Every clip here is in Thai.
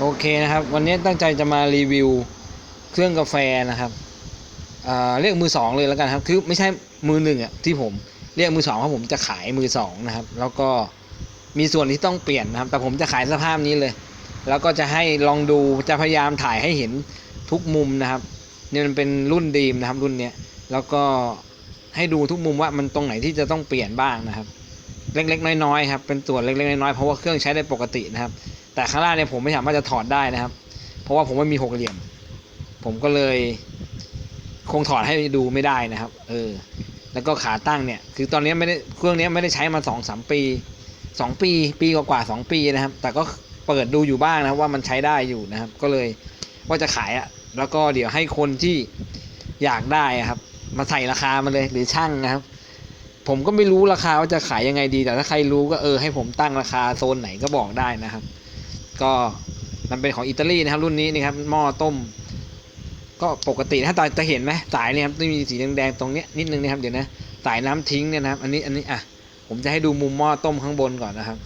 โอเคนะครับ วันนี้ตั้งใจจะมารีวิวเครื่องกาแฟนะครับเรียกมือสองเลยแล้วกันครับ คือไม่ใช่มือหนึ่งอะที่ผมเรียกมือสองเพราะผมจะขายมือสองนะครับ แล้วก็มีส่วนที่ต้องเปลี่ยนนะครับ แต่ผมจะขายสภาพนี้เลย แล้วก็จะให้ลองดูจะพยายามถ่ายให้เห็นทุกมุมนะครับเนี่ยมันเป็นรุ่นดีมนะครับ รุ่นเนี้ยแล้วก็ให้ดูทุกมุมว่ามันตรงไหนที่จะต้องเปลี่ยนบ้างนะครับ เล็กๆน้อยๆครับเป็นส่วเล็กๆน้อยๆเพราะว่าเครื่องใช้ได้ปกตินะครับ แต่ข้างล่างเนี่ยผมไม่สามารถจะถอดได้นะครับ เพราะว่าผมไม่มีหกเหลี่ยม ผมก็เลย คงถอดให้ดูไม่ได้นะครับ เออ แล้วก็ขาตั้งเนี่ย คือตอนนี้ไม่ได้เครื่องนี้ไม่ได้ใช้มาสองสามปีสองปี ปีกว่าสองปีนะครับ แต่ก็เปิดดูอยู่บ้างนะว่ามันใช้ได้อยู่นะครับ ก็เลยว่าจะขายอะแล้วก็เดี๋ยวให้คนที่อยากได้ครับ มาใส่ราคามาเลยหรือช่างนะครับ ผมก็ไม่รู้ราคาว่าจะขายยังไงดี แต่ถ้าใครรู้ก็เออให้ผมตั้งราคาโซนไหนก็บอกได้นะครับ ก็มันเป็นของอิตาลีนะครับรุ่นนี้นี่ครับหม้อต้ม ก็ปกติถ้าตาจะเห็นไหมสายเนี่ยครับที่มีสีแดงๆตรงเนี้ยนิดนึงนะครับเดี๋ยวนะสายน้ำทิ้งเนี่ยนะครับอันนี้อันนี้อะผมจะให้ดูมุมหม้อต้มข้างบนก่อนนะครับ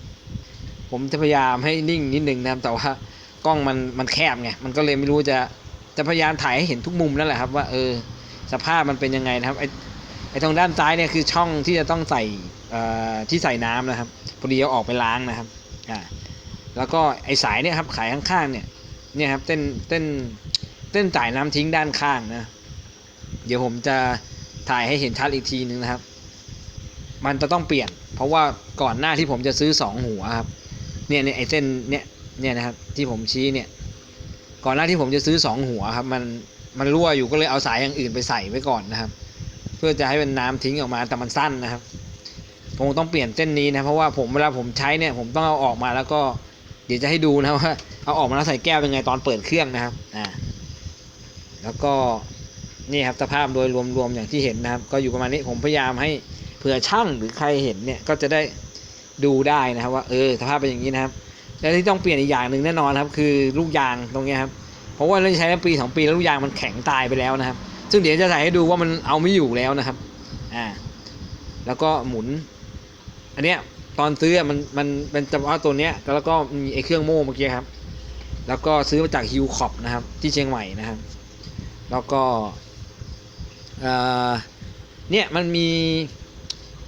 ผมจะพยายามให้นิ่งนิดนึงนะครับแต่ว่ากล้องมันมันแคบไงมันก็เลยไม่รู้จะจะพยายามถ่ายให้เห็นทุกมุมนั่นแหละครับ ว่าเออสภาพมันเป็นยังไงนะครับไอไอตรงด้านซ้ายเนี่ยคือช่องที่จะต้องใส่เอ่อที่ใส่น้ำนะครับพอดีเอาออกไปล้างนะครับอ่า แล้วก็ไอสายเนี่ยครับขายข้างๆเนี่ยเนี่ยครับเต้นเต้นเต้นจ่ายน้ำทิ้งด้านข้างนะเดี๋ยวผมจะถ่ายให้เห็นชัดอีกทีนึงนะครับ มันจะต้องเปลี่ยน เพราะว่าก่อนหน้าที่ผมจะซื้อสองหัวครับเนี่ยเนี่ยไอเส้นเนี่ยเนี่ยนะครับที่ผมชี้เนี่ย ก่อนหน้าที่ผมจะซื้อสองหัวครับ มันมันรั่วอยู่ก็เลยเอาสายอย่างอื่นไปใส่ไว้ก่อนนะครับ เพื่อจะให้เป็นน้ำทิ้งออกมาแต่มันสั้นนะครับผมต้องเปลี่ยนเส้นนี้นะเพราะว่าผมเวลาผมใช้เนี่ยผมต้องเอาออกมาแล้วก็ เดี๋ยวจะให้ดูนะว่าเอาออกมาแล้วใส่แก้วเป็นไงตอนเปิดเครื่องนะครับอ่าแล้วก็นี่ครับสภาพโดยรวมๆอย่างที่เห็นนะครับ ก็อยู่ประมาณนี้ผมพยายามให้เผื่อช่างหรือใครเห็นเนี่ยก็จะได้ดูได้นะครับว่าเออสภาพเป็นอย่างนี้นะครับ แล้วที่ต้องเปลี่ยนอีกอย่างหนึ่งแน่นอนครับ คือลูกยางตรงนี้ครับเพราะว่าเราใช้มาปีสองปีแล้วลูกยางมันแข็งตายไปแล้วนะครับ ซึ่งเดี๋ยวจะใส่ให้ดูว่ามันเอาไม่อยู่แล้วนะครับอ่าแล้วก็หมุน อันเนี้ย ตอนซื้ออะมันมันเป็นเฉพาะตัวเนี้ยแล้วก็มีไอ้เครื่องโม่เมื่อกี้ครับ แล้วก็ซื้อมาจากฮิวคอปนะครับ ที่เชียงใหม่นะครับ แล้วก็เออเนี่ยมันมี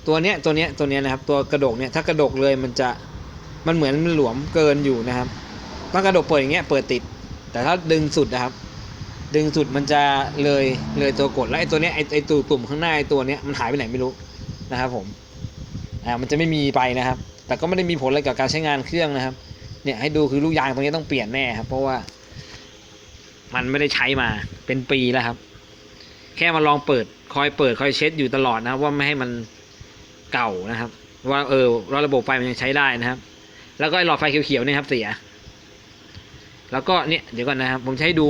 ตัวเนี้ยตัวเนี้ยตัวเนี้ยนะครับ ตัวกระดกเนี่ยถ้ากระดกเลยมันจะมันเหมือนมันหลวมเกินอยู่นะครับถ้ากระดกเปิดอย่างเงี้ยเปิดติด แต่ถ้าดึงสุดนะครับ ดึงสุดมันจะเลยเลยตัวกดแล้วไอ้ตัวเนี้ยไอ้ไอ้ตัวตุ่มข้างหน้าไอ้ตัวเนี้ยมันหายไปไหนไม่รู้นะครับผม อ่ามันจะไม่มีไปนะครับ แต่ก็ไม่ได้มีผลอะไรกับการใช้งานเครื่องนะครับ เนี่ยให้ดูคือลูกยางตรงนี้ต้องเปลี่ยนแน่ครับ เพราะว่า มันไม่ได้ใช้มาเป็นปีแล้วครับ แค่มาลองเปิดคอยเปิดคอยเช็ดอยู่ตลอดนะครับ ว่าไม่ให้มันเก่านะครับ ว่าเออว่าระบบไฟมันยังใช้ได้นะครับ แล้วก็ไอ้หลอดไฟเขียวๆเนี่ยครับเสีย แล้วก็เนี่ยเดี๋ยวก่อนนะครับ ผมใช้ดู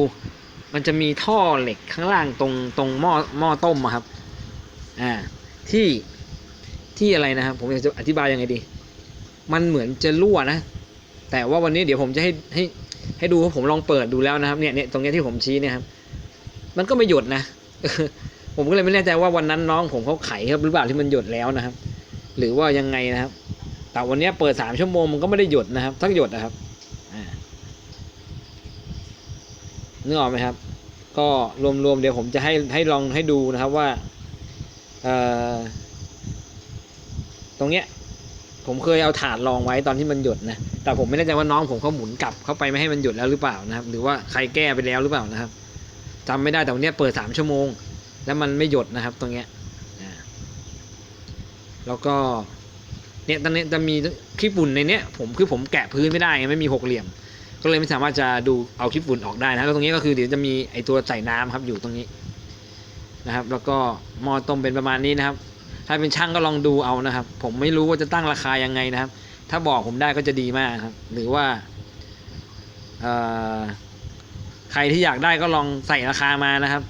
มันจะมีท่อเหล็กข้างล่างตรงตรงหม้อหม้อต้มอะครับ อ่า ที่ ที่อะไรนะครับผมอยากจะอธิบายยังไงดี มันเหมือนจะรั่วนะ แต่ว่าวันนี้เดี๋ยวผมจะให้ให้ให้ดูว่าผมลองเปิดดูแล้วนะครับเนี่ยเนี่ยตรงเนี้ยที่ผมชี้เนี่ยครับ มันก็ไม่หยดนะผมก็เลยไม่แน่ใจว่าวันนั้นน้องผมเขาไขครับหรือเปล่าที่มันหยดแล้วนะครับ หรือว่ายังไงนะครับ แต่วันนี้เปิดสามชั่วโมงมันก็ไม่ได้หยดนะครับทักหยดนะครับนึกออกไหมครับ ก็รวมๆเดี๋ยวผมจะให้ให้ลองให้ดูนะครับว่า เอ่อ ตรงเนี้ยผมเคยเอาถาดรองไว้ตอนที่มันหยดนะ แต่ผมไม่แน่ใจว่าน้องผมเขาหมุนกลับเข้าไปไม่ให้มันหยดแล้วหรือเปล่านะครับ หรือว่าใครแก้ไปแล้วหรือเปล่านะครับจำไม่ได้แต่วันนี้เปิดสามชั่วโมง แล้วมันไม่หยดนะครับ ตรงเนี้ยแล้วก็เนี่ยตอนนี้จะมีขี้ฝุ่นในเนี้ยผมคือผมแกะพื้นไม่ได้ไม่มีหกเหลี่ยม ก็เลยไม่สามารถจะดูเอาขี้ฝุ่นออกได้นะแล้วตรงนี้ก็คือเดี๋ยวจะมีไอตัวใส่น้ำครับอยู่ตรงนี้นะครับ แล้วก็หม้อต้มเป็นประมาณนี้นะครับ ถ้าเป็นช่างก็ลองดูเอานะครับ ผมไม่รู้ว่าจะตั้งราคายังไงนะครับ ถ้าบอกผมได้ก็จะดีมากครับ หรือว่าใครที่อยากได้ก็ลองใส่ราคามานะครับ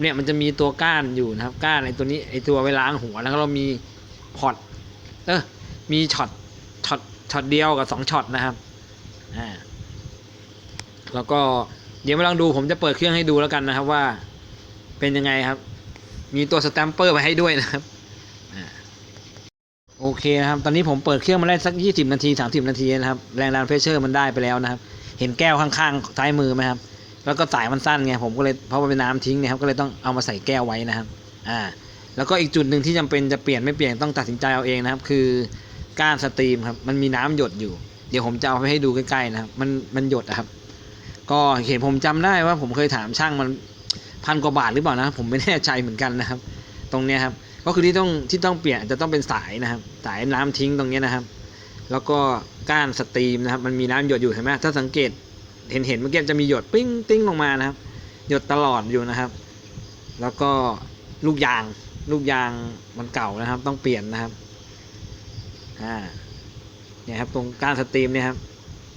เนี่ยมันจะมีตัวก้านอยู่นะครับ ก้านไอตัวนี้ไอตัวไว้ล้างหัวแล้วก็เรามีพอร์ตเออมีช็อตช็อตช็อตเดียวกับสองช็อตนะครับอ่าแล้วก็เดี๋ยวมาลองดูผมจะเปิดเครื่องให้ดูแล้วกันนะครับว่าเป็นยังไงครับ มีตัวสแตมเปอร์มาให้ด้วยนะครับโอเคนะครับ ตอนนี้ผมเปิดเครื่องมาได้สัก 20 นาที 30 นาทีนะครับ แรงดันเพรสเชอร์มันได้ไปแล้วนะครับ เห็นแก้วข้างๆซ้ายมือไหมครับ แล้วก็สายมันสั้นไง ผมก็เลยเพราะว่าเป็นน้ำทิ้งเนะครับ ก็เลยต้องเอามาใส่แก้วไว้นะครับ อ่า แล้วก็อีกจุดหนึ่งที่จำเป็นจะเปลี่ยนไม่เปลี่ยนต้องตัดสินใจเอาเองนะครับ คือก้านสตรีมครับ มันมีน้ำหยดอยู่ เดี๋ยวผมจะเอาไปให้ดูใกล้ๆนะครับ มันมันหยดอะครับ ก็เห็นผมจำได้ว่าผมเคยถามช่างมัน พันกว่าบาทหรือเปล่านะผมไม่แน่ใจเหมือนกันนะครับ ตรงนี้ครับก็คือที่ต้องที่ต้องเปลี่ยนจะต้องเป็นสายนะครับ สายน้ำทิ้งตรงนี้นะครับ แล้วก็ก้านสตรีมนะครับมันมีน้ำหยดอยู่เห็นไหมถ้าสังเกตเห็นเห็นเมื่อกี้จะมีหยดปิ้งติ้งลงมานะครับ หยดตลอดอยู่นะครับ แล้วก็ลูกยางลูกยางมันเก่านะครับ ต้องเปลี่ยนนะครับอ่าเนี่ยครับตรงก้านสตรีมเนี่ยครับ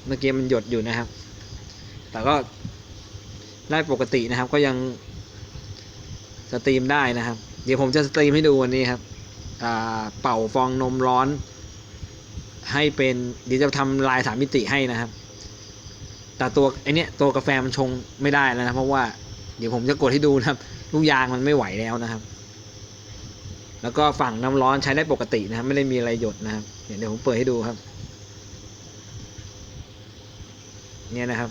เมื่อกี้มันหยดอยู่นะครับ แต่ก็ได้ปกตินะครับก็ยัง สตรีมได้นะครับ เดี๋ยวผมจะสตรีมให้ดูวันนี้ครับเป่าฟองนมร้อน ให้เป็นเดี๋ยวจะทำลายสามมิติให้นะครับ แต่ตัวไอเนี้ยตัวกาแฟมันชงไม่ได้แล้วนะเพราะว่าเดี๋ยวผมจะกดให้ดูนะครับลูกยางมันไม่ไหวแล้วนะครับ แล้วก็ฝั่งน้ำร้อนใช้ได้ปกตินะครับ ไม่ได้มีอะไรหยดนะครับเดี๋ยวผมเปิดให้ดูครับ เนี่ยนะครับ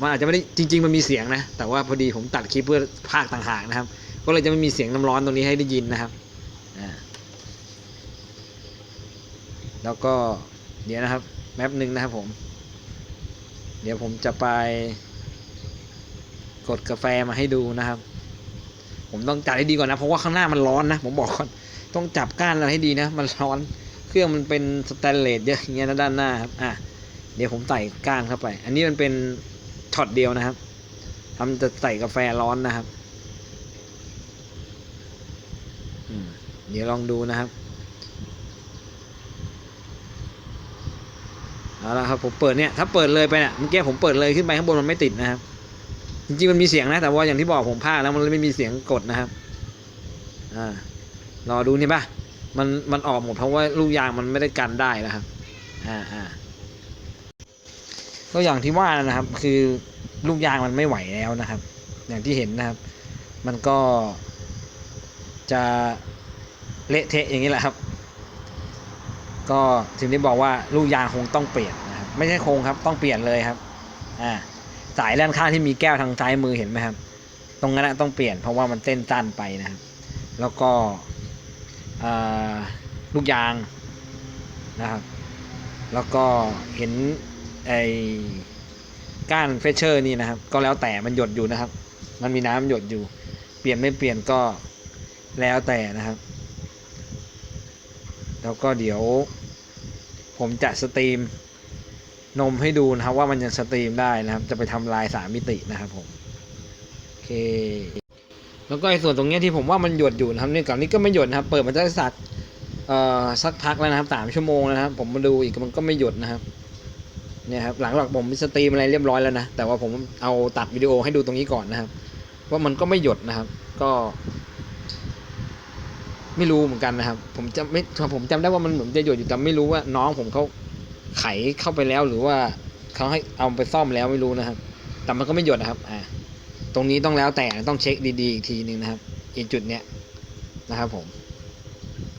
มันอาจจะไม่ได้จริง ๆ มันมีเสียงนะ แต่ว่าพอดีผมตัดคลิปเพื่อภาคต่างหากนะครับ ก็เลยจะไม่มีเสียงน้ำร้อนตรงนี้ให้ได้ยินนะครับอ่าแล้วก็เดี๋ยวนะครับแป๊บหนึ่งนะครับผม เดี๋ยวผมจะไป กดกาแฟมาให้ดูนะครับ ผมต้องจัดให้ดีก่อนนะ เพราะว่าข้างหน้ามันร้อนนะ ผมบอกก่อนต้องจับก้านเราให้ดีนะ มันร้อน เครื่องมันเป็นสแตนเลสเยอะอย่างเงี้ยนะด้านหน้าครับ อะ เดี๋ยวผมใส่ก้านเข้าไป อันนี้มันเป็น ช็อตเดียวนะครับทำจะใส่กาแฟร้อนนะครับอืมเดี๋ยวลองดูนะครับเอาละครับผมเปิดเนี่ยถ้าเปิดเลยไปเนี่ยเมื่อกี้ผมเปิดเลยขึ้นไปข้างบนมันไม่ติดนะครับ จริงๆมันมีเสียงนะแต่ว่าอย่างที่บอกผมพลาดแล้วมันเลยไม่มีเสียงกดนะครับอ่ารอดูนี่ปะมันมันออกหมดเพราะว่าลูกยางมันไม่ได้กันได้นะครับอ่าอ่า ก็อย่างที่ว่านะครับ คือลูกยางมันไม่ไหวแล้วนะครับ อย่างที่เห็นนะครับ มันก็จะเละเทะอย่างนี้แหละครับ ก็ถึงได้บอกว่าลูกยางคงต้องเปลี่ยนนะครับ ไม่ใช่คงครับ ต้องเปลี่ยนเลยครับ อ่า สายด้านข้างที่มีแก้วทางซ้ายมือเห็นไหมครับ ตรงนั้นต้องเปลี่ยนเพราะว่ามันเส้นสั้นไปนะครับ แล้วก็ลูกยางนะครับ แล้วก็เห็น ไอ้ก้านเฟชเชอร์นี่นะครับ ก็แล้วแต่มันหยดอยู่นะครับ มันมีน้ำหยดอยู่ เปลี่ยนไม่เปลี่ยนก็แล้วแต่นะครับ แล้วก็เดี๋ยว ผมจะสตรีมนมให้ดูนะครับ ว่ามันยังสตรีมได้นะครับ จะไปทำลายสามมิตินะครับผมโอเค แล้วก็ไอ้ส่วนตรงนี้ที่ผมว่ามันหยดอยู่นะครับนี่กับนี้ก็ไม่หยดนะครับ เปิดมาได้สักเอ่อสักพักแล้วนะครับสามชั่วโมงแล้วนะครับ ผมมาดูอีกมันก็ไม่หยดนะครับ เนี่ยครับหลังจากผมสตรีมอะไรเรียบร้อยแล้วนะแต่ว่าผมเอาตัดวิดีโอให้ดูตรงนี้ก่อนนะครับว่ามันก็ไม่หยดนะครับ ก็ ไม่รู้เหมือนกันนะครับ ผมจะไม่ผมจำได้ว่ามันเหมือนจะหยดอยู่แต่ไม่รู้ว่าน้องผมเขาไขเข้าไปแล้วหรือว่าเขาให้เอาไปซ่อมแล้วไม่รู้นะครับ แต่มันก็ไม่หยดนะครับ อ่า ตรงนี้ต้องแล้วแต่ต้องเช็คดีๆอีกทีหนึ่งนะครับอีกจุดเนี้ยนะครับผม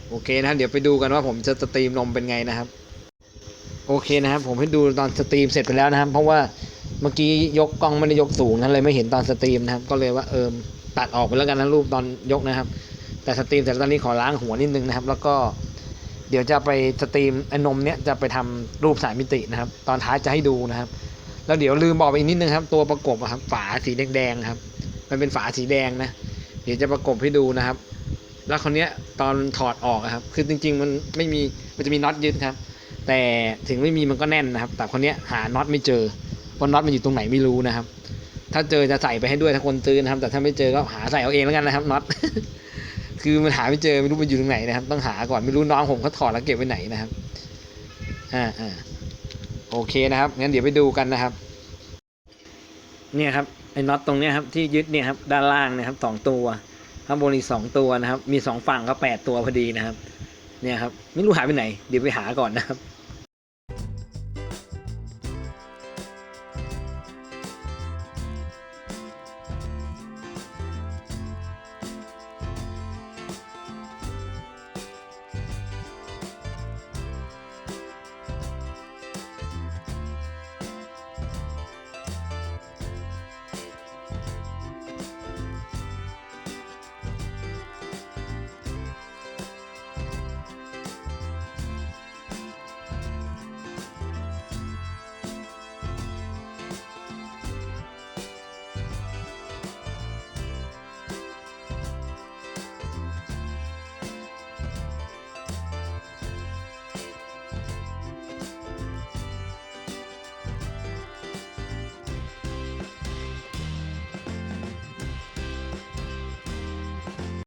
โอเคนะเดี๋ยวไปดูกันว่าผมจะสตรีมนมเป็นไงนะครับ โอเคนะครับ ผมให้ดูตอนสตรีมเสร็จไปแล้วนะครับ เพราะว่าเมื่อกี้ยกกล้องไม่ได้ยกสูงนั้นเลยไม่เห็นตอนสตรีมนะครับ ก็เลยว่าเออตัดออกไปแล้วกันนะรูปตอนยกนะครับ แต่สตรีมเสร็จแล้วตอนนี้ขอล้างหัวนิดนึงนะครับ แล้วก็เดี๋ยวจะไปสตรีมไอ้นมเนี้ยจะไปทำรูปสามมิตินะครับ ตอนท้ายจะให้ดูนะครับ แล้วเดี๋ยวลืมบอกไปอีกนิดนึงครับ ตัวประกบครับ ฝาสีแดงๆครับ มันเป็นฝาสีแดงนะ เดี๋ยวจะประกบให้ดูนะครับ แล้วคนเนี้ยตอนถอดออกครับ คือจริง ๆ มันไม่มีมันจะมีน็อตยึดครับ แต่ถึงไม่มีมันก็แน่นนะครับ แต่คนเนี้ยหาน็อตไม่เจอเพราะน็อตมันอยู่ตรงไหนไม่รู้นะครับ ถ้าเจอจะใส่ไปให้ด้วยถ้าคนซื้อนะครับ แต่ถ้าไม่เจอก็หาใส่เอาเองแล้วกันนะครับน็อตคือมันหาไม่เจอไม่รู้มันอยู่ตรงไหนนะครับ ต้องหาก่อนไม่รู้น้องผมเขาถอดแล้วเก็บไว้ไหนนะครับอ่าอ่าโอเคนะครับงั้นเดี๋ยวไปดูกันนะครับ เนี่ยครับไอ้น็อตตรงเนี้ยครับที่ยึดเนี่ยครับด้านล่างนะครับสองตัวข้างบนอีกสองตัวนะครับ มีสองฝั่งก็แปดตัวพอดีนะครับ เนี่ยครับไม่รู้หายไปไหน เดี๋ยวไปหาก่อนนะครับ